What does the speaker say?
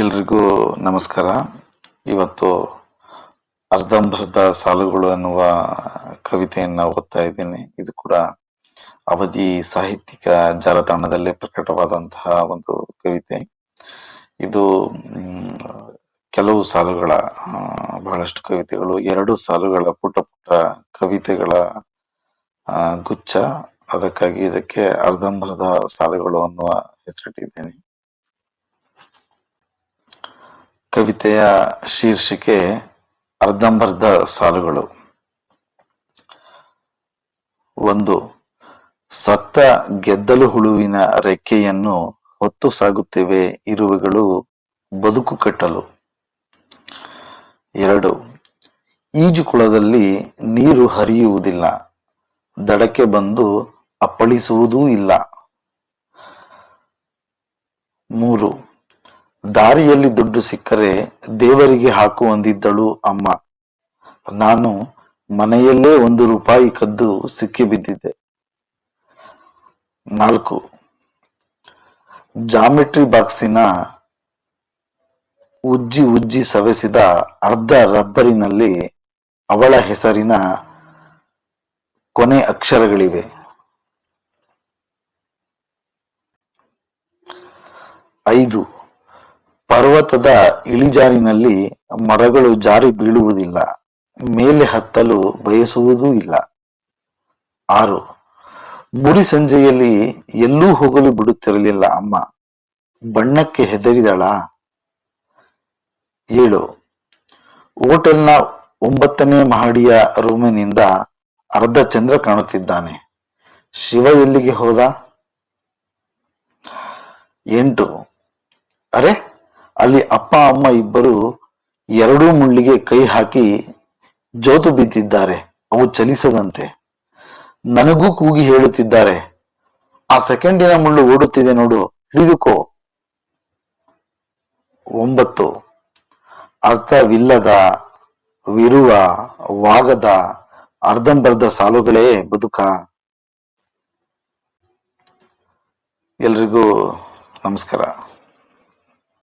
ಎಲ್ರಿಗೂ ನಮಸ್ಕಾರ. ಇವತ್ತು ಅರ್ಧಂಬರ್ಧ ಸಾಲುಗಳು ಅನ್ನುವ ಕವಿತೆಯನ್ನ ಓದ್ತಾ ಇದ್ದೀನಿ. ಇದು ಕೂಡ ಅವಧಿ ಸಾಹಿತ್ಯಿಕ ಜಾಲತಾಣದಲ್ಲಿ ಪ್ರಕಟವಾದಂತಹ ಒಂದು ಕವಿತೆ. ಇದು ಕೆಲವು ಸಾಲುಗಳ ಬಹಳಷ್ಟು ಕವಿತೆಗಳು, ಎರಡು ಸಾಲುಗಳ ಪುಟ್ಟ ಪುಟ್ಟ ಕವಿತೆಗಳ ಗುಚ್ಛ. ಅದಕ್ಕಾಗಿ ಇದಕ್ಕೆ ಅರ್ಧಂಬರ್ಧ ಸಾಲುಗಳು ಅನ್ನುವ ಹೆಸರಿಟ್ಟಿದ್ದೀನಿ. ಕವಿತೆಯ ಶೀರ್ಷಿಕೆ ಅರ್ಧಂಬರ್ಧ ಸಾಲುಗಳು. ಒಂದು, ಸತ್ತ ಗೆದ್ದಲು ಹುಳುವಿನ ರೆಕ್ಕೆಯನ್ನು ಹೊತ್ತು ಸಾಗುತ್ತಿವೆ ಇರುವೆಗಳು ಬದುಕು ಕಟ್ಟಲು. ಎರಡು ಈಜುಕೊಳದಲ್ಲಿ ನೀರು ಹರಿಯುವುದಿಲ್ಲ, ದಡಕ್ಕೆ ಬಂದು ಅಪ್ಪಳಿಸುವುದೂ ಇಲ್ಲ. ಮೂರು ದಾರಿಯಲ್ಲಿ ದುಡ್ಡು ಸಿಕ್ಕರೆ ದೇವರಿಗೆ ಹಾಕು ಅಂದಿದ್ದಳು ಅಮ್ಮ. ನಾನು ಮನೆಯಲ್ಲೇ ಒಂದು ರೂಪಾಯಿ ಕದ್ದು ಸಿಕ್ಕಿ ಬಿದ್ದಿದ್ದೆ. ನಾಲ್ಕು, ಜಾಮೆಟ್ರಿ ಬಾಕ್ಸಿನ ಉಜ್ಜಿ ಉಜ್ಜಿ ಸವೆಸಿದ ಅರ್ಧ ರಬ್ಬರಿನಲ್ಲಿ ಅವಳ ಹೆಸರಿನ ಕೊನೆ ಅಕ್ಷರಗಳಿವೆ. ಐದು ಪರ್ವತದ ಇಳಿಜಾರಿನಲ್ಲಿ ಮರಗಳು ಜಾರಿ ಬೀಳುವುದಿಲ್ಲ, ಮೇಲೆ ಹತ್ತಲು ಬಯಸುವುದೂ ಇಲ್ಲ. ಆರು, ಮುಡಿ ಸಂಜೆಯಲ್ಲಿ ಎಲ್ಲೂ ಹೋಗಲು ಬಿಡುತ್ತಿರಲಿಲ್ಲ ಅಮ್ಮ. ಬಣ್ಣಕ್ಕೆ ಹೆದರಿದಳ. ಏಳು, ಹೋಟೆಲ್ನ ಒಂಬತ್ತನೇ ಮಹಡಿಯ ರೂಮಿನಿಂದ ಅರ್ಧ ಚಂದ್ರ ಕಾಣುತ್ತಿದ್ದಾನೆ. ಶಿವ ಎಲ್ಲಿಗೆ ಹೋದ? ಎಂಟು, ಅರೆ ಅಲ್ಲಿ ಅಪ್ಪ, ಅಮ್ಮ ಇಬ್ಬರು ಎರಡೂ ಮುಳ್ಳಿಗೆ ಕೈ ಹಾಕಿ ಜೋತು ಬಿದ್ದಿದ್ದಾರೆ. ಅವು ಚಲಿಸದಂತೆ. ನನಗೂ ಕೂಗಿ ಹೇಳುತ್ತಿದ್ದಾರೆ. ಆ ಸೆಕೆಂಡಿನ ಮುಳ್ಳು ಓಡುತ್ತಿದೆ ನೋಡು. ಹಿಡಿದುಕೋ. ಒಂಬತ್ತು. ಅರ್ಥವಿಲ್ಲದ, ವಿರುವ, ವಾಗದ, ಅರ್ಧಂಬರ್ಧ ಸಾಲುಗಳೇ ಬದುಕ. ಎಲ್ರಿಗೂ ನಮಸ್ಕಾರ.